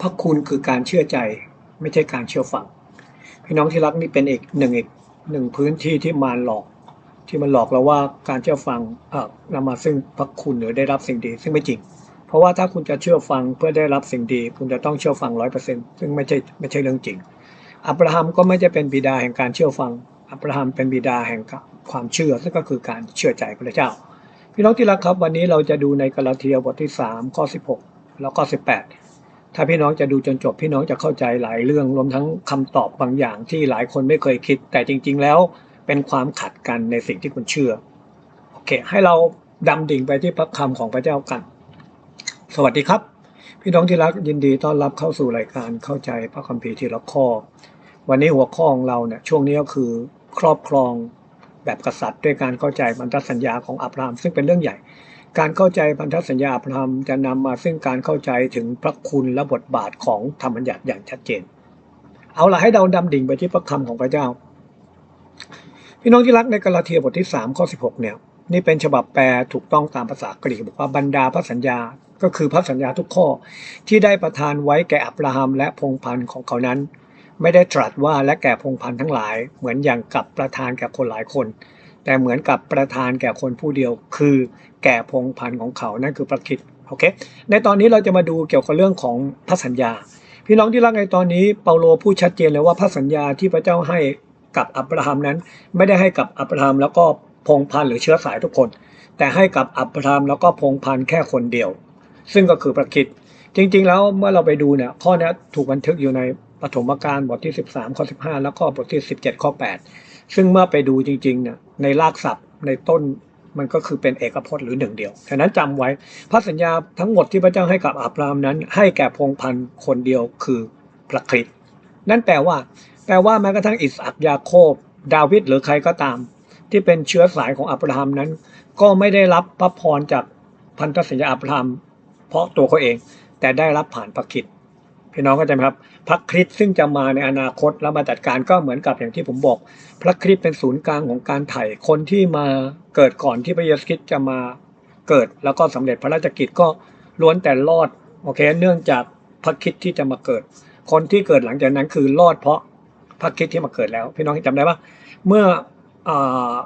พระคุณคือการเชื่อใจไม่ใช่การเชื่อฟัง พี่น้องที่รักนี่เป็นอีกหนึ่งอีกหนึ่งพื้นที่ที่มารหลอก ที่มันหลอกเราว่าการเชื่อฟังเอ่อนำมาซึ่งพระคุณหรือได้รับสิ่งดี ซึ่งไม่จริง เพราะว่าถ้าคุณจะเชื่อฟังเพื่อได้รับสิ่งดี คุณจะต้องเชื่อฟังร้อยเปอร์เซ็นต์ซึ่งไม่ใช่ไม่ใช่เรื่องจริง อับราฮัมก็ไม่ใช่เป็นบิดาแห่งการเชื่อฟัง อับราฮัมเป็นบิดาแห่งความเชื่อซึ่งก็คือการเชื่อใจพระเจ้า พี่น้องที่รักครับวันนี้เราจะดูในกาลาเทียบทที่3ข้อ16 แล้วก็18 ถ้าพี่น้องจะดูจนจบพี่น้องจะเข้าใจหลายเรื่องรวมทั้งคำตอบบางอย่างที่หลายคนไม่เคยคิด แต่จริง ๆ แล้วเป็นความขัดกันในสิ่งที่คุณเชื่อโอเค ให้เราดำดิ่งไปที่พระคำของพระเจ้ากัน สวัสดีครับ พี่น้องที่รักยินดีต้อนรับเข้าสู่รายการเข้าใจพระคัมภีร์ทีละข้อ วันนี้หัวข้อของเราเนี่ยช่วงนี้ก็คือครอบครองแบบกษัตริย์ด้วยการเข้าใจพันธสัญญาของอับราฮัมซึ่งเป็นเรื่องใหญ่ การเข้าใจพันธสัญญาอับราฮัมจะนำมาซึ่งการเข้าใจถึงพระคุณและบทบาทของธรรมบัญญัติอย่างชัดเจน เอาละให้เราดำดิ่งไปที่พระคำของพระเจ้า พี่น้องที่รักในกาลาเทียบทที่3ข้อ16 เนี่ย นี่เป็นฉบับแปลถูกต้องตามภาษากรีกบอกว่าบรรดาพระสัญญาก็คือพระสัญญาทุกข้อที่ได้ประทานไว้แก่อับราฮัมและพงพันธ์ของเขานั้น ไม่ได้ตรัสว่าและแก่พงพันธ์ทั้งหลาย เหมือนอย่างกับประทานแก่คนหลายคน แต่เหมือนกับประทานแก่คนผู้เดียว คือแก่พงพันของเขานั่นคือพระคิดโอเคในตอนนี้เราจะมาดูเกี่ยวกับเรื่องของพระสัญญา พี่น้องที่รักในตอนนี้เปาโลพูดชัดเจนเลยว่าพระสัญญาที่พระเจ้าให้กับอับราฮัมนั้น ไม่ได้ให้กับอับราฮัมแล้วก็พงพันหรือเชื้อสายทุกคน แต่ให้กับอับราฮัมแล้วก็พงพันแค่คนเดียว ซึ่งก็คือพระคิดจริง ๆ แล้วเมื่อเราไปดูเนี่ยข้อนี้ถูกบันทึกอยู่ในปฐมกาลบทที่ 13 ข้อ 15 แล้วก็บทที่ 17 ข้อ 8 ซึ่งเมื่อไปดูจริงๆเนี่ยในรากศัพท์ในต้นมันก็คือเป็นเอกพจน์หรือหนึ่งเดียวฉะนั้นจำไว้พระสัญญาทั้งหมดที่พระเจ้าให้กับอับราฮัมนั้น ให้แก่พงพันธ์คนเดียวคือพระคริสต์นั่นแปลว่า แปลว่าแม้กระทั่งอิสอักยาโคบ ดาวิดหรือใครก็ตาม ที่เป็นเชื้อสายของอับราฮัมนั้น ก็ไม่ได้รับพระพรจากพันธสัญญาอับราฮัมเพราะตัวเขาเอง แต่ได้รับผ่านพระคริสต์ พี่น้องเข้าใจไหมครับพระคริสต์ซึ่งจะมาในอนาคตแล้วมาจัดการก็เหมือนกับอย่างที่ผมบอกพระคริสต์เป็นศูนย์กลางของการไถ่คนที่มาเกิดก่อนที่พระเยซูคริสต์จะมาเกิด แล้วก็สำเร็จพระราชกิจก็ล้วนแต่รอดโอเค เนื่องจากพระคริสต์ที่จะมาเกิด คนที่เกิดหลังจากนั้นคือรอดเพราะพระคริสต์ที่มาเกิดแล้ว พี่น้องจำได้ปะเมื่อ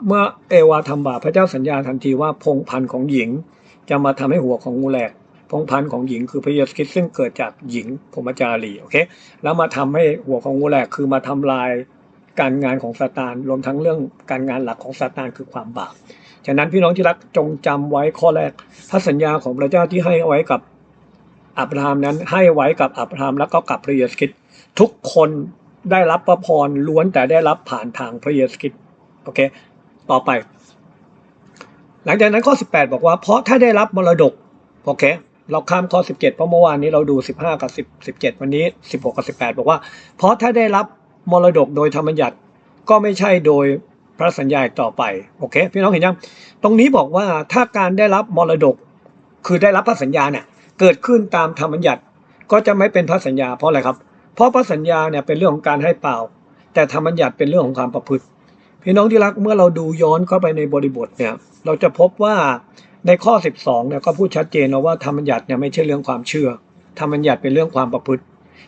เมื่อเอวาทำบาปพระเจ้าสัญญาทันทีว่าพงพันธ์ของหญิง จะมาทำให้หัวของงูแหลก พงพันธ์ของหญิงคือพเยซูคริสต์ซึ่งเกิดจากหญิงพมจารีโอเคแล้วมาทำให้หัวของงูแหลกคือมาทำลายการงานของซาตานรวมทั้งเรื่องการงานหลักของซาตานคือความบาปฉะนั้นพี่น้องที่รักจงจำไว้ข้อแรกพระสัญญาของพระเจ้าที่ให้ไว้กับอับราฮัมนั้นให้ไว้กับอับราฮัมแล้วก็กับพระเยซูคริสต์ทุกคนได้รับพระพรล้วนแต่ได้รับผ่านทางพระเยซูคริสต์โอเค ต่อไป หลังจากนั้นข้อ 18 บอกว่า เพราะถ้าได้รับมรดกโอเค เราข้ามข้อ 17 เพราะเมื่อวานนี้เราดู 15 กับ 10 17 วันนี้ 16 กับ 18 บอกว่า เพราะถ้าได้รับมรดกโดยธรรมบัญญัติก็ไม่ใช่โดยพระสัญญาต่อไปโอเคพี่น้องเห็นยังตรงนี้บอกว่าถ้าการได้รับมรดกคือได้รับพระสัญญาเนี่ยเกิดขึ้นตามธรรมบัญญัติก็จะไม่เป็นพระสัญญาเพราะอะไรครับ เพราะพระสัญญาเนี่ยเป็นเรื่องของการให้เปล่า แต่ธรรมบัญญัติเป็นเรื่องของความประพฤติ พี่น้องที่รักเมื่อเราดูย้อนเข้าไปในบริบทเนี่ยเราจะพบว่า ในข้อ 12เนี่ยก็พูดชัดเจนแล้วว่าธรรมบัญญัติเนี่ยไม่ใช่เรื่องความเชื่อธรรมบัญญัติเป็นเรื่องความประพฤติ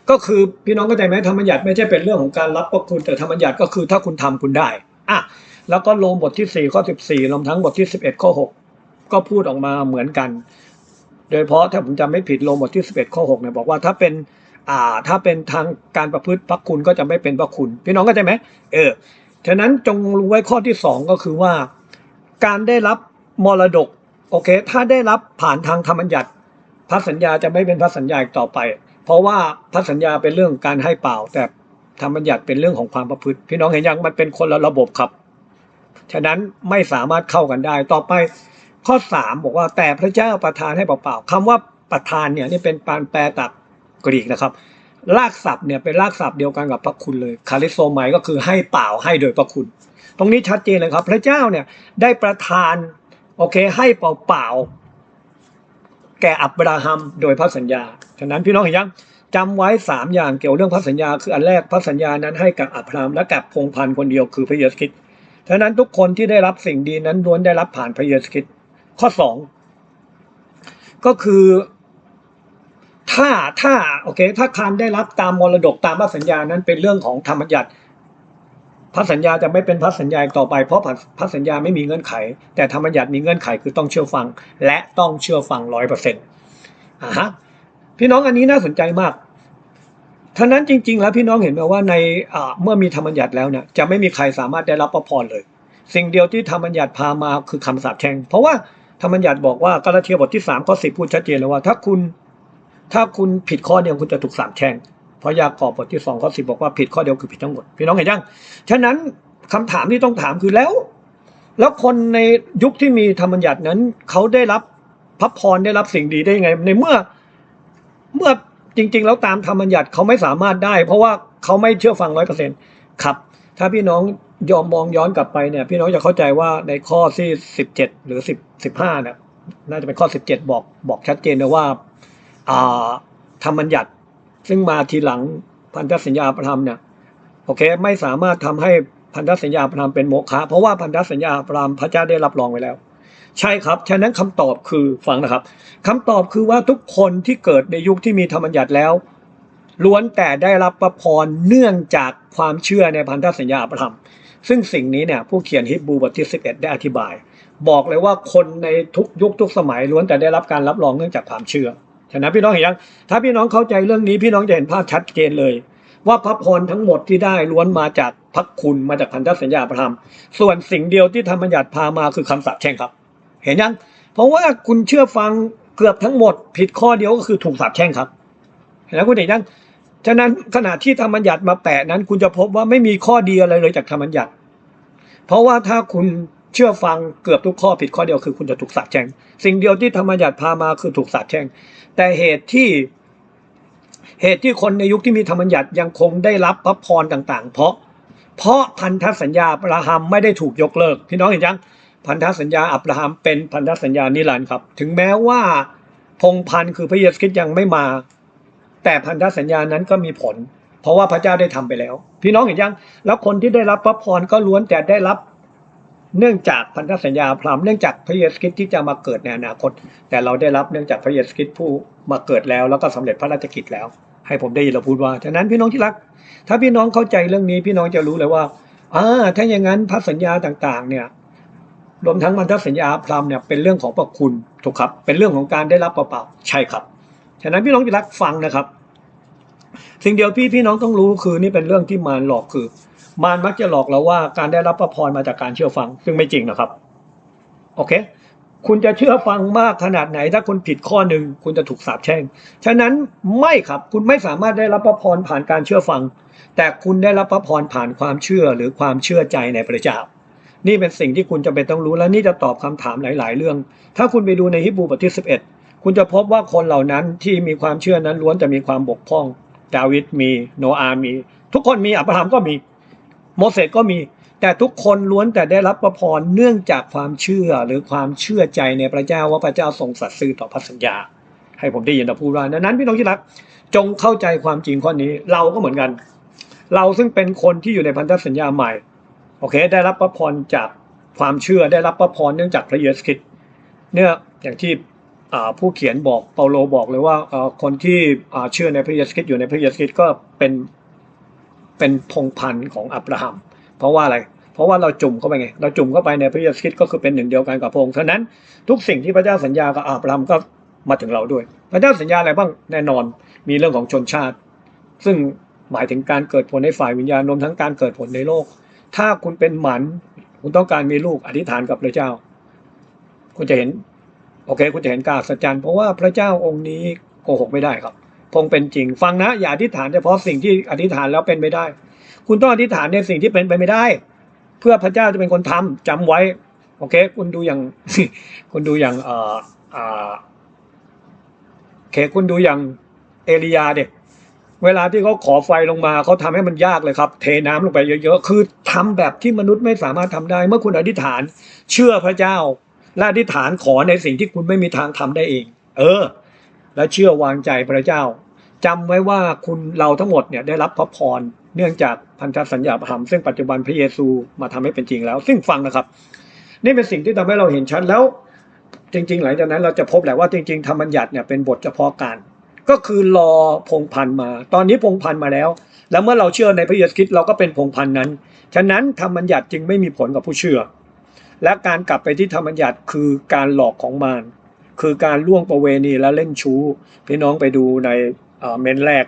ก็คือพี่น้องเข้าใจไหมธรรมบัญญัติไม่ใช่เป็นเรื่องของการรับพระคุณแต่ธรรมบัญญัติก็คือถ้าคุณทำคุณได้อะแล้วก็ลงบทที่4ข้อ14รวมทั้งบทที่ 11ข้อ6 ก็พูดออกมาเหมือนกัน โดยเฉพาะถ้าผมจำไม่ผิดลงบทที่ 11ข้อ6เนี่ยบอกว่าถ้าเป็นอ่าถ้าเป็นทางการประพฤติพระคุณก็จะไม่เป็นพระคุณ พี่น้องเข้าใจไหมเออฉะนั้นจงรู้ไว้ข้อที่สองก็คือว่า การได้รับมรดก โอเค ถ้าได้รับผ่านทางธรรมบัญญัติพระสัญญาจะไม่เป็นพระสัญญาอีกต่อไป เพราะว่าพระสัญญาเป็นเรื่องการให้เปล่า แต่ธรรมบัญญัติเป็นเรื่องของความประพฤติ พี่น้องเห็นยังมันเป็นคนละระบบครับ ฉะนั้นไม่สามารถเข้ากันได้ ต่อไปข้อสามบอกว่าแต่พระเจ้าประทานให้เปล่าๆคำว่าประทานเนี่ยนี่เป็นการแปลตักกรีกนะครับรากศัพท์เนี่ยเป็นรากศัพท์เดียวกันกับพระคุณเลยคาริโซไมก็คือให้เปล่าให้โดยพระคุณ ตรงนี้ชัดเจนเลยครับ พระเจ้าเนี่ยได้ประทาน โอเค ให้เปล่าๆแก่อับราฮัมโดยพระสัญญา ฉะนั้นพี่น้องเห็นยังจำไว้สามอย่างเกี่ยวเรื่องพระสัญญา คืออันแรกพระสัญญานั้นให้กับอับราฮัมและกับพงพันธ์คนเดียวคือพระเยซูคริสต์ฉะนั้นทุกคนที่ได้รับสิ่งดีนั้นล้วนได้รับผ่านพระเยซูคริสต์ข้อสองก็คือถ้าถ้าโอเค ถ้าคานได้รับตามมรดกตามพระสัญญานั้นเป็นเรื่องของธรรมบัญญัติ พระสัญญาจะไม่เป็นพระสัญญาอีกต่อไปเพราะพระสัญญาไม่มีเงื่อนไข แต่ธรรมบัญญัติมีเงื่อนไขคือต้องเชื่อฟัง และต้องเชื่อฟังร้อยเปอร์เซ็นต์อ่าฮะพี่น้องอันนี้น่าสนใจมากท่านั้นจริง ๆ แล้วพี่น้องเห็นไหมว่าในเมื่อมีธรรมบัญญัติแล้วเนี่ยจะไม่มีใครสามารถได้รับพระพรเลย สิ่งเดียวที่ธรรมบัญญัติพามาคือคำสาปแช่งเพราะว่าธรรมบัญญัติบอกว่ากาลาเทียบทที่สามข้อสิบพูดชัดเจนเลยว่า ถ้าคุณถ้าคุณผิดข้อเดียคุณจะถูกสาปแช่ง ราะยากอบบทที่สองข้อสิบบอกว่าผิดข้อเดียวคือผิดทั้งหมด พี่น้องเห็นยัง ฉะนั้นคำถามที่ต้องถามคือแล้ว แล้วคนในยุคที่มีธรรมบัญญัตินั้นเขาได้รับพระพรได้รับสิ่งดีได้ยังไง ในเมื่อเมื่อจริง ๆ แล้วตามธรรมบัญญัติเขาไม่สามารถได้ เพราะว่าเขาไม่เชื่อฟังร้อยเปอร์เซ็นต์ครับ ถ้าพี่น้องยอมมองย้อนกลับไปเนี่ย พี่น้องจะเข้าใจว่าในข้อที่สิบเจ็ดหรือสิบสิบห้าเนี่ยน่าจะเป็นข้อสิบเจ็ดบอกบอกชัดเจนเลยว่าอ่าธรรมบัญญัติ ซึ่งมาทีหลังพันธสัญญาประธรรมเนี่ยโอเคไม่สามารถทำให้พันธสัญญาประธรรมเป็นโมฆะเพราะว่าพันธสัญญาประธรรมพระเจ้าได้รับรองไว้แล้ว ใช่ครับ ฉะนั้นคำตอบคือฟังนะครับคำตอบคือว่าทุกคนที่เกิดในยุคที่มีธรรมบัญญัติแล้วล้วนแต่ได้รับประพรเนื่องจากความเชื่อในพันธสัญญาประธรรม ซึ่งสิ่งนี้เนี่ยผู้เขียนฮิบรูบทที่11ได้อธิบาย บอกเลยว่าคนในทุกยุคทุกสมัยล้วนแต่ได้รับการรับรองเนื่องจากความเชื่อ ฉะนั้นพี่น้องเห็นยังถ้าพี่น้องเข้าใจเรื่องนี้พี่น้องจะเห็นภาพชัดเจนเลย ว่าพระพรทั้งหมดที่ได้ล้วนมาจากพระคุณมาจากพันธสัญญาประธรรม ส่วนสิ่งเดียวที่ธรรมบัญญัติพามาคือคำสาปแช่งครับ เห็นยัง เพราะว่าคุณเชื่อฟังเกือบทั้งหมด ผิดข้อเดียวก็คือถูกสาปแช่งครับเห็นแล้วคุณเห็นยังฉะนั้นขณะที่ธรรมบัญญัติมาแปะนั้น คุณจะพบว่าไม่มีข้อดีอะไรเลยจากธรรมบัญญัติ เพราะว่าถ้าคุณ เชื่อฟังเกือบทุกข้อผิดข้อเดียวคือคุณจะถูกสาปแช่งสิ่งเดียวที่ธรรมัญญัติพามาคือถูกสาปแช่งแต่เหตุที่เหตุที่คนในยุคที่มีธรรมัญญัติยังคงได้รับพระพรต่างๆ เพราะ เพราะพันธสัญญาอับราฮัมไม่ได้ถูกยกเลิก พี่น้องเห็นยังพันธสัญญาอับราฮัมเป็นพันธสัญญานิรันดร์ครับ ถึงแม้ว่าพงพันธ์คือพระเยซูคริสต์ยังไม่มา แต่พันธสัญญานั้นก็มีผล เพราะว่าพระเจ้าได้ทำไปแล้ว พี่น้องเห็นยัง แล้วคนที่ได้รับพระพรก็ล้วนแต่ได้รับ เนื่องจากพันธสัญญาพรามเนื่องจากพระเยซูคริสต์ที่จะมาเกิดในอนาคต แต่เราได้รับเนื่องจากพระเยซูคริสต์ผู้มาเกิดแล้ว แล้วก็สำเร็จพระราชกิจแล้ว ให้ผมได้ยินเราพูดว่าฉะนั้นพี่น้องที่รัก ถ้าพี่น้องเข้าใจเรื่องนี้พี่น้องจะรู้เลยว่าอ่าถ้าอย่างนั้นพระสัญญาต่างๆ เนี่ยรวมทั้งพันธสัญญาพรามเนี่ยเป็นเรื่องของพระคุณถูกครับ เป็นเรื่องของการได้รับเปล่าๆใช่ครับฉะนั้นพี่น้องที่รักฟังนะครับ สิ่งเดียวพี่พี่น้องต้องรู้คือนี่เป็นเรื่องที่มารหลอกคือ มารมักจะหลอกเราว่าการได้รับพระพรมาจากการเชื่อฟัง ซึ่งไม่จริงนะครับ โอเค คุณจะเชื่อฟังมากขนาดไหน ถ้าคุณผิดข้อหนึ่งคุณจะถูกสาปแช่ง ฉะนั้นไม่ครับคุณไม่สามารถได้รับพระพรผ่านการเชื่อฟัง แต่คุณได้รับพระพรผ่านความเชื่อหรือความเชื่อใจในพระเจ้านี่เป็นสิ่งที่คุณจะเป็นต้องรู้และนี่จะตอบคำถามหลาย ๆ เรื่อง ถ้าคุณไปดูในฮิบูบทที่11 คุณจะพบว่าคนเหล่านั้นที่มีความเชื่อนั้นล้วนจะมีความบกพร่อง ดาวิดมี โนอาห์มี ทุกคนมีอับราฮัมก็มี โมเสสก็มี แต่ทุกคนล้วนแต่ได้รับประพรเนื่องจากความเชื่อหรือความเชื่อใจในพระเจ้าว่าพระเจ้าทรงสัตย์ซื่อต่อพระสัญญา ให้ผมได้ยินเราพูดว่าดังนั้นพี่น้องที่รักจงเข้าใจความจริงข้อนี้เราก็เหมือนกัน เราซึ่งเป็นคนที่อยู่ในพันธสัญญาใหม่โอเค ได้รับพระพรจากความเชื่อได้รับพระพรเนื่องจากพระเยซูคริสต์เนี่ยอย่างที่ผู้เขียนบอกเปาโลบอกเลยว่าคนที่เชื่อในพระเยซูคริสต์อยู่ในพระเยซูคริสต์ก็เป็น เป็นพงพันธุ์ของอับราฮัม เพราะว่าอะไร เพราะว่าเราจุ่มเข้าไปไง เราจุ่มเข้าไปในพระเยซูคริสต์ก็คือเป็นหนึ่งเดียวกันกับพระองค์ฉะนั้นทุกสิ่งที่พระเจ้าสัญญากับอับราฮัมก็มาถึงเราด้วย พระเจ้าสัญญาอะไรบ้างแน่นอนมีเรื่องของชนชาติ ซึ่งหมายถึงการเกิดผลในฝ่ายวิญญาณรวมทั้งการเกิดผลในโลก ถ้าคุณเป็นหมันคุณต้องการมีลูกอธิษฐานกับพระเจ้า คุณจะเห็น โอเค คุณจะเห็นการสัจจันเพราะว่าพระเจ้าองค์นี้โกหกไม่ได้ครับ พงเป็นจริง ฟังนะ อย่าอธิษฐานเฉพาะสิ่งที่อธิษฐานแล้วเป็นไม่ได้ คุณต้องอธิษฐานในสิ่งที่เป็นไปไม่ได้ เพื่อพระเจ้าจะเป็นคนทำจำไว้ โอเค คุณดูอย่าง คุณดูอย่างเอ่ออ่อเคคุณดูอย่างเอลียาเด็กเวลาที่เขาขอไฟลงมาเขาทำให้มันยากเลยครับ เทน้ำลงไปเยอะๆคือทำแบบที่มนุษย์ไม่สามารถทำได้ เมื่อคุณอธิษฐาน เชื่อพระเจ้าและอธิษฐานขอในสิ่งที่คุณไม่มีทางทำได้เอง เออ และเชื่อวางใจพระเจ้า จำไว้ว่าคุณเราทั้งหมดเนี่ยได้รับพระพรเนื่องจากพันธสัญญาประหามซึ่งปัจจุบันพระเยซูมาทำให้เป็นจริงแล้ว ซึ่งฟังนะครับ นี่เป็นสิ่งที่ทำให้เราเห็นชัดแล้ว จริง ๆ หลังจากนั้นเราจะพบแหละว่าจริง ๆ ธรรมบัญญัติเนี่ยเป็นบทเฉพาะการ ก็คือรอพงพันมา ตอนนี้พงพันมาแล้ว แล้วเมื่อเราเชื่อในพระเยซูคริสต์เราก็เป็นพงพันนั้น ฉะนั้นธรรมบัญญัติจึงไม่มีผลกับผู้เชื่อ และการกลับไปที่ธรรมบัญญัติคือการหลอกของมารคือการล่วงประเวณีและเล่นชู้พี่น้องไปดูใน เมนแรก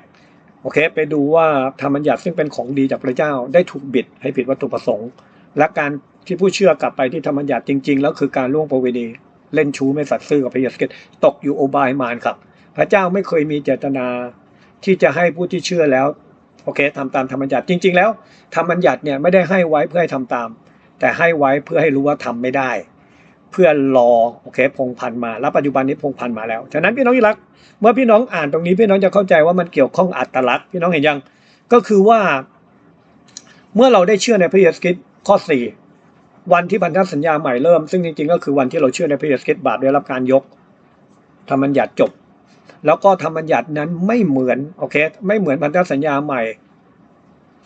โอเค ไปดูว่าธรรมบัญญัติซึ่งเป็นของดีจากพระเจ้าได้ถูกบิดให้ผิดวัตถุประสงค์ และการที่ผู้เชื่อกลับไปที่ธรรมบัญญัติจริง ๆ แล้วคือการล่วงประเวณีเล่นชู้ไม่สัตย์ซื่อกับพระเยซูคริสต์ตกอยู่โอบายมารครับ พระเจ้าไม่เคยมีเจตนาที่จะให้ผู้ที่เชื่อแล้วโอเคทำตามธรรมบัญญัติจริง ๆ แล้วธรรมบัญญัติเนี่ยไม่ได้ให้ไว้เพื่อให้ทำตาม แต่ให้ไว้เพื่อให้รู้ว่าทำไม่ได้ เพื่อรอโอเคพงพันมาแล้วปัจจุบันนี้พงพันมาแล้วฉะนั้นพี่น้องที่รัก เมื่อพี่น้องอ่านตรงนี้พี่น้องจะเข้าใจว่ามันเกี่ยวข้องอัตลักษณ์พี่น้องเห็นยังก็คือว่า เมื่อเราได้เชื่อในพระเยซูคริสต์ข้อสี่วันที่พันธสัญญาใหม่เริ่ม ซึ่งจริงๆ ก็คือวันที่เราเชื่อในพระเยซูคริสต์บาปได้รับการยกธรรมบัญญัติจบ แล้วก็ธรรมบัญญัตินั้นไม่เหมือนโอเค ไม่เหมือนพันธสัญญาใหม่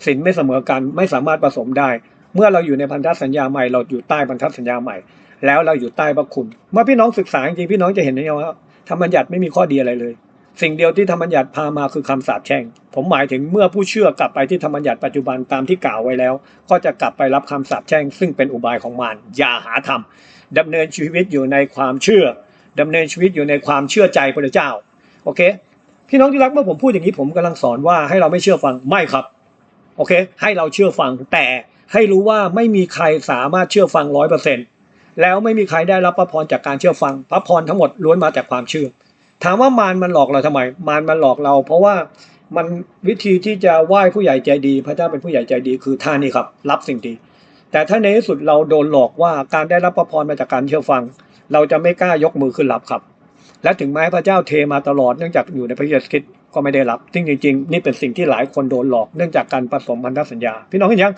สินไม่เสมอกันไม่สามารถผสมได้ เมื่อเราอยู่ในพันธสัญญาใหม่ เราอยู่ใต้พันธสัญญาใหม่ แล้วเราอยู่ใต้พระคุณ เมื่อพี่น้องศึกษาจริงพี่น้องจะเห็นนะว่าธรรมบัญญัติไม่มีข้อดีอะไรเลย สิ่งเดียวที่ธรรมบัญญัติพามาคือคำสาปแช่ง ผมหมายถึงเมื่อผู้เชื่อกลับไปที่ธรรมบัญญัติปัจจุบันตามที่กล่าวไว้แล้ว ก็จะกลับไปรับคำสาปแช่ง ซึ่งเป็นอุบายของมารอย่าหาทำดำเนินชีวิตอยู่ในความเชื่อดำเนินชีวิตอยู่ในความเชื่อใจพระเจ้าโอเค พี่น้องที่รักเมื่อผมพูดอย่างนี้ผมกำลังสอนว่าให้เราไม่เชื่อฟังไม่ครับโอเค ให้เราเชื่อฟังแต่ให้รู้ว่าไม่มีใครสามารถเชื่อฟังร้อยเปอร์เซ็นต์ แล้วไม่มีใครได้รับพระพรจากการเชื่อฟัง พระพรทั้งหมดล้วนมาจากความเชื่อ ถามว่ามารมันหลอกเราทำไม มารมันหลอกเรา เพราะว่ามันวิธีที่จะไหว้ผู้ใหญ่ใจดี พระเจ้าเป็นผู้ใหญ่ใจดีคือท่านี้ครับ รับสิ่งดี แต่ถ้าในที่สุดเราโดนหลอกว่าการได้รับพระพรมาจากการเชื่อฟัง เราจะไม่กล้ายกมือขึ้นรับครับ และถึงแม้พระเจ้าเทมาตลอดเนื่องจากอยู่ในพระเยซูคริสต์ ก็ไม่ได้รับ ซึ่งจริงๆ นี่เป็นสิ่งที่หลายคนโดนหลอกเนื่องจากการผสมพันธสัญญา พี่น้องเห็นยัง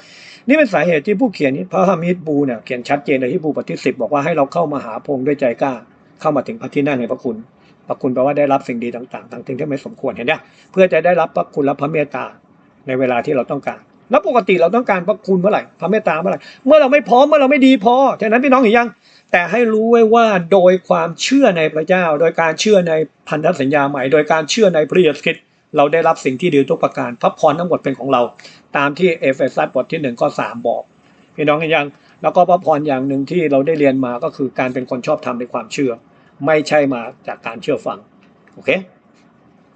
นี่เป็นสาเหตุที่ผู้เขียนพระฮามิดบูเนี่ยเขียนชัดเจนในที่บูบทที่สิบบอกว่าให้เราเข้ามาหาพงด้วยใจกล้า เข้ามาถึงพระที่นั่งในพระคุณพระคุณแปลว่าได้รับสิ่งดีต่างๆทั้งสิ่งที่ไม่สมควรเห็นไหมเพื่อจะได้รับพระคุณและพระเมตตาในเวลาที่เราต้องการ แล้วปกติเราต้องการพระคุณเมื่อไหร่พระเมตตาเมื่อไหร่เมื่อเราไม่พร้อมเมื่อเราไม่ดีพอฉะนั้นพี่น้องเห็นยัง แต่ให้รู้ไว้ว่าโดยความเชื่อในพระเจ้า โดยการเชื่อในพันธสัญญาใหม่ โดยการเชื่อในพระเยซูคริสต์เราได้รับสิ่งที่ดีทุกประการพระพรทั้งหมดเป็นของเรา ตามที่เอเฟซัสบทที่หนึ่งข้อสามบอกพี่น้องเห็นยังแล้วก็พระพรอย่างหนึ่งที่เราได้เรียนมาก็คือการเป็นคนชอบทำในความเชื่อ ไม่ใช่มาจากการเชื่อฟังโอเค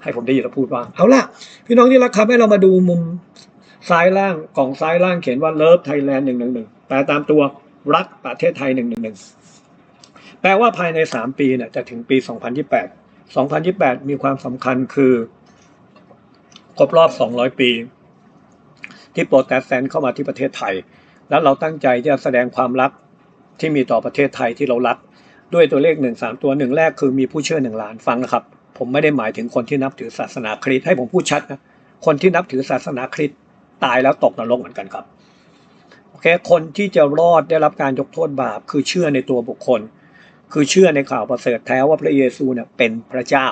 ให้ผมได้ยินเราพูดว่าเอาล่ะ พี่น้องที่รักครับให้เรามาดูมุมซ้ายล่างกล่องซ้ายล่างเขียนว่าเลิฟไทยแลนด์หนึ่งหนึ่งหนึ่งแปลตามตัวรักประเทศไทยหนึ่งหนึ่งหนึ่ง แปลว่าภายในสามปีเนี่ยจะถึงปีสองพันยี่แปดสองพันยี่แปดมีความสำคัญคือ ครบรอบสองร้อยปี ที่โปรแตสแตนต์เข้ามาที่ประเทศไทย แล้วเราตั้งใจจะแสดงความรักที่มีต่อประเทศไทยที่เรารัก ด้วยตัวเลขหนึ่งสามตัวหนึ่งแรกคือมีผู้เชื่อหนึ่งล้านฟังนะครับ ผมไม่ได้หมายถึงคนที่นับถือศาสนาคริสต์ให้ผมพูดชัดนะคนที่นับถือศาสนาคริสต์ตายแล้วตกนรกเหมือนกันครับโอเคคนที่จะรอดได้รับการยกโทษบาปคือเชื่อในตัวบุคคล คือเชื่อในข่าวประเสริฐแท้ว่าพระเยซูเนี่ยเป็นพระเจ้า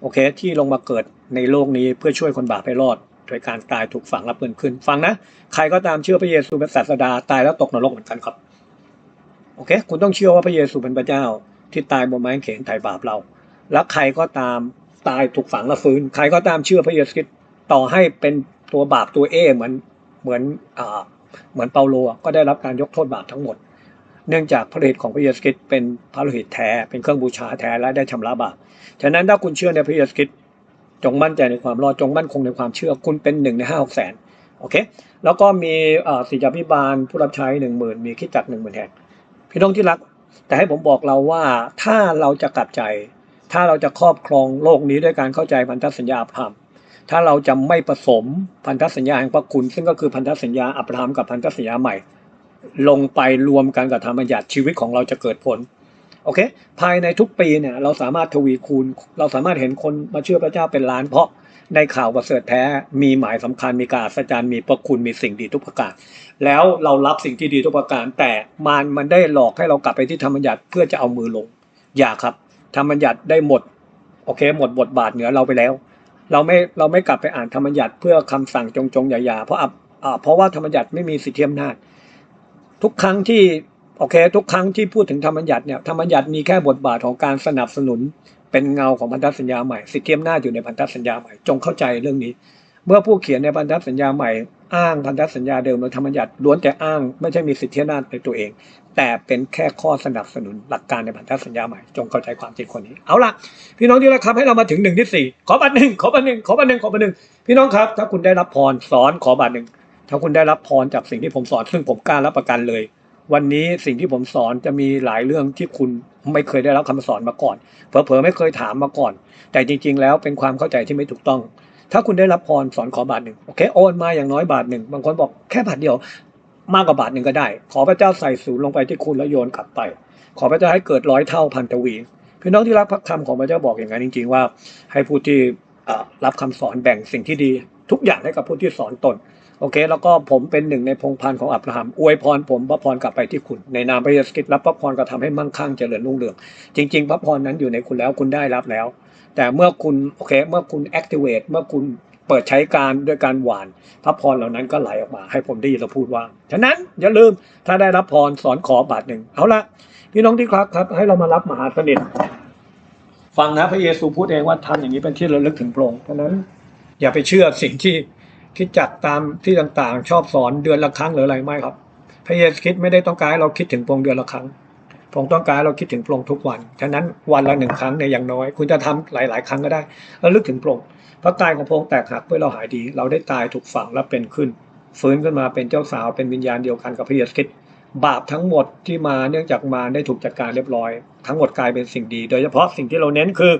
โอเค ที่ลงมาเกิดในโลกนี้เพื่อช่วยคนบาปให้รอด โดยการตายถูกฝังรับเงินขึ้น ฟังนะ ใครก็ตามเชื่อพระเยซูเป็นศาสดาตายแล้วตกนรกเหมือนกันครับ โอเค คุณต้องเชื่อว่าพระเยซูเป็นพระเจ้า ที่ตายบนไม้เขนไถ่บาปเรา แล้วใครก็ตามตายถูกฝังและฟื้น ใครก็ตามเชื่อพระเยซูต่อให้เป็นตัวบาปตัวเอเหมือนเหมือนอ่าเหมือนเปาโลก็ได้รับการยกโทษบาปทั้งหมด เนื่องจากพระฤทธิ์ของพระเยซูคริสต์เป็นพระโลหิตแท้เป็นเครื่องบูชาแท้และได้ชำระบาปฉะนั้นถ้าคุณเชื่อในพระเยซูคริสต์จงมั่นใจในความรอดจงมั่นคงในความเชื่อคุณเป็นหนึ่งในห้าหกแสนโอเคแล้วก็มีศิษยาพิบาลผู้รับใช้หนึ่งหมื่นมีคิดจักหนึ่งหมื่นแห่งพี่น้องที่รัก แต่ให้ผมบอกเราว่าถ้าเราจะกลับใจ ถ้าเราจะครอบครองโลกนี้ด้วยการเข้าใจพันธสัญญาอับรามถ้าเราจะไม่ผสมพันธสัญญาแห่งพระคุณ ซึ่งก็คือพันธสัญญาอับรามกับพันธสัญญาใหม่ ลงไปรวมกันกับธรรมบัญญัติชีวิตของเราจะเกิดผลโอเค ภายในทุกปีเนี่ยเราสามารถทวีคูณ เราสามารถเห็นคนมาเชื่อพระเจ้าเป็นล้านเพราะในข่าวประเสริฐแท้มีหมายสำคัญมีการอัศจรรย์มีพระคุณมีสิ่งดีทุกประการ แล้วเรารับสิ่งที่ดีทุกประการ แต่มารมันได้หลอกให้เรากลับไปที่ธรรมบัญญัติเพื่อจะเอามือลง อย่าครับธรรมบัญญัติได้หมดโอเค หมดบทบาทเหนือเราไปแล้ว เราไม่เราไม่กลับไปอ่านธรรมบัญญัติเพื่อคำสั่งจงจงอย่าอย่าเพราะอะอ่าเพราะว่าธรรมบัญญัติไม่มีสิทธิอำนาจ ทุกครั้งที่โอเค ทุกครั้งที่พูดถึงธรรมบัญญัติเนี่ยธรรมบัญญัติมีแค่บทบาทของการสนับสนุน เป็นเงาของพันธสัญญาใหม่สิทธิอำนาจอยู่ในพันธสัญญาใหม่จงเข้าใจเรื่องนี้ เมื่อผู้เขียนในพันธสัญญาใหม่อ้างพันธสัญญาเดิมโดยธรรมบัญญัติล้วนแต่อ้างไม่ใช่มีสิทธิอำนาจในตัวเอง แต่เป็นแค่ข้อสนับสนุนหลักการในพันธสัญญาใหม่ จงเข้าใจความจริงคนนี้เอาล่ะ พี่น้องที่รักครับให้เรามาถึงหนึ่งที่สี่ขอบัตรหนึ่งขอบัตรหนึ่งขอบัตรหนึ่งขอบัตรหนึ่งพี่น้องครับ ถ้าคุณได้รับพรสอนขอบัตรหนึ่ง ถ้าคุณได้รับพรจากสิ่งที่ผมสอน ซึ่งผมกล้ารับประกันเลย วันนี้สิ่งที่ผมสอนจะมีหลายเรื่องที่คุณไม่เคยได้รับคำสอนมาก่อนเผลอๆไม่เคยถามมาก่อน แต่จริง ๆ แล้วเป็นความเข้าใจที่ไม่ถูกต้อง ถ้าคุณได้รับพรสอนขอบาทหนึ่งโอเคโอนมาอย่างน้อยบาทหนึ่งบางคนบอกแค่บาทเดียวมากกว่าบาทหนึ่งก็ได้ ขอพระเจ้าใส่ศูนย์ลงไปที่คุณแล้วโยนกลับไป ขอพระเจ้าให้เกิดร้อยเท่าพันทวีพี่น้องที่รักพระคำของพระเจ้าบอกอย่างนั้นจริง ๆ ว่า ให้ผู้ที่รับคำสอนแบ่งสิ่งที่ดี ทุกอย่างให้กับผู้ที่สอนตน โอเค แล้วก็ผมเป็นหนึ่งในพงพันธ์ของอับราฮัมอวยพรผมพระพรกลับไปที่คุณ ในนามพระเยซูคริสต์รับพระพรกระทำให้มั่งคั่งเจริญรุ่งเรือง จริง ๆ พระพรนั้นอยู่ในคุณแล้วคุณได้รับแล้ว แต่เมื่อคุณโอเคเมื่อคุณ activate เมื่อคุณเปิดใช้การด้วยการหวาน พระพรเหล่านั้นก็ไหลออกมา ให้ผมได้ยินเราพูดว่า ฉะนั้นอย่าลืมถ้าได้รับพรสอนขอบาทหนึ่งเอาละพี่น้องที่ครักครับ ให้เรามารับมหาสนิทฟังนะพระเยซูพูดเองว่าทำอย่างนี้เป็นที่ระลึกถึงพระองค์ฉะนั้น อย่าไปเชื่อสิ่งที่ คิดจักตามที่ต่างๆ ชอบสอนเดือนละครั้งหรืออะไรไม่ครับพระเยซูคริดไม่ได้ต้องการให้เราคิดถึงพระองค์เดือนละครั้งพระองค์ต้องการให้เราคิดถึงพระองค์ทุกวัน ฉะนั้นวันละหนึ่งครั้งในยอย่างน้อย คุณจะทำหลาย ๆ ครั้งก็ได้ระลึกถึงพระองค์พระกายของพระองค์แตกหักเพื่อเราหายดี เราได้ตายถูกฝังและเป็นขึ้น ฟื้นขึ้นมาเป็นเจ้าสาวเป็นวิญญาณเดียวกันกับพระเยซูคริดบาปทั้งหมดที่มาเนื่องจากมาได้ถูกจัดการเรียบร้อย ทั้งหมดกลายเป็นสิ่งดี โดยเฉพาะสิ่งที่เราเน้นคือ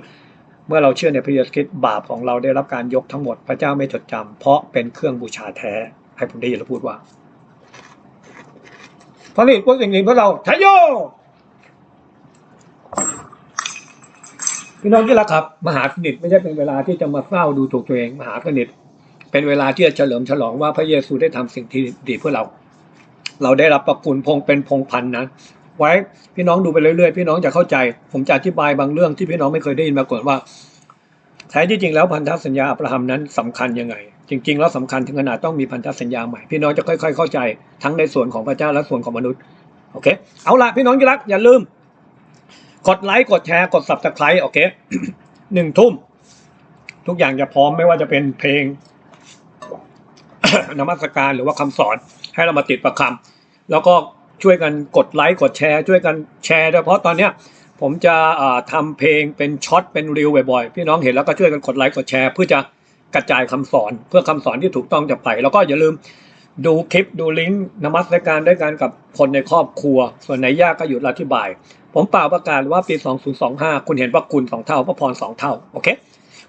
เมื่อเราเชื่อในพระเยซูคริสต์บาปของเราได้รับการยกทั้งหมดพระเจ้าไม่จดจำเพราะเป็นเครื่องบูชาแท้ ให้ผมได้ยินเราพูดว่าพระฤทธิ์พวกสิ่งนี้พวกเราทายโยพี่น้องที่รักครับ มหาสนิทไม่ใช่เป็นเวลาที่จะมาเฝ้าดูถูกตัวเอง มหาสนิทเป็นเวลาที่จะเฉลิมฉลองว่าพระเยซูได้ทำสิ่งที่ดีเพื่อเรา เราได้รับประคุณพงเป็นพงพันนะ ไว้ พี่น้องดูไปเรื่อยๆ พี่น้องจะเข้าใจ ผมจะอธิบายบางเรื่องที่พี่น้องไม่เคยได้ยินมาก่อนว่าแท้ที่จริงแล้วพันธสัญญาอับราฮัมนั้นสำคัญยังไง จริง ๆ แล้วสำคัญถึงขนาดต้องมีพันธสัญญาใหม่ พี่น้องจะค่อย ๆ เข้าใจทั้งในส่วนของพระเจ้าและส่วนของมนุษย์โอเคเอาละพี่น้องที่รักอย่าลืม กดไลค์กดแชร์กด subscribe โอเคหนึ่งทุ่ม ทุกอย่างจะพร้อมไม่ว่าจะเป็นเพลงนมัสการหรือว่าคำสอนให้เรามาติดประคำแล้วก็ ช่วยกันกดไลค์กดแชร์ ช่วยกันแชร์ด้วยเพราะตอนเนี้ยผมจะอ่าทำเพลงเป็นช็อตเป็นรีวบ่อยๆ พี่น้องเห็นแล้วก็ช่วยกันกดไลค์กดแชร์ เพื่อจะกระจายคำสอนเพื่อคำสอนที่ถูกต้องจะไป แล้วก็อย่าลืมดูคลิปดูลิงก์นมัสการด้วยกันกับคนในครอบครัว ส่วนไหนยากก็หยุดอธิบาย ผมเปล่าประกาศว่าปี 2025 คุณเห็นพระคุณสองเท่าพระพรสองเท่า โอเค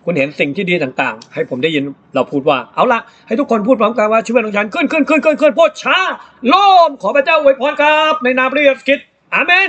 คุณเห็นสิ่งที่ดีต่างๆ ให้ผมได้ยินเราพูดว่า เอาละให้ทุกคนพูดพร้อมกันว่าชีวิตของฉันขึ้นขึ้นขึ้นขึ้นขึ้นโพดช้าโลมขอพระเจ้าอวยพรครับ ในนามพระเยซูคริสต์อาเมน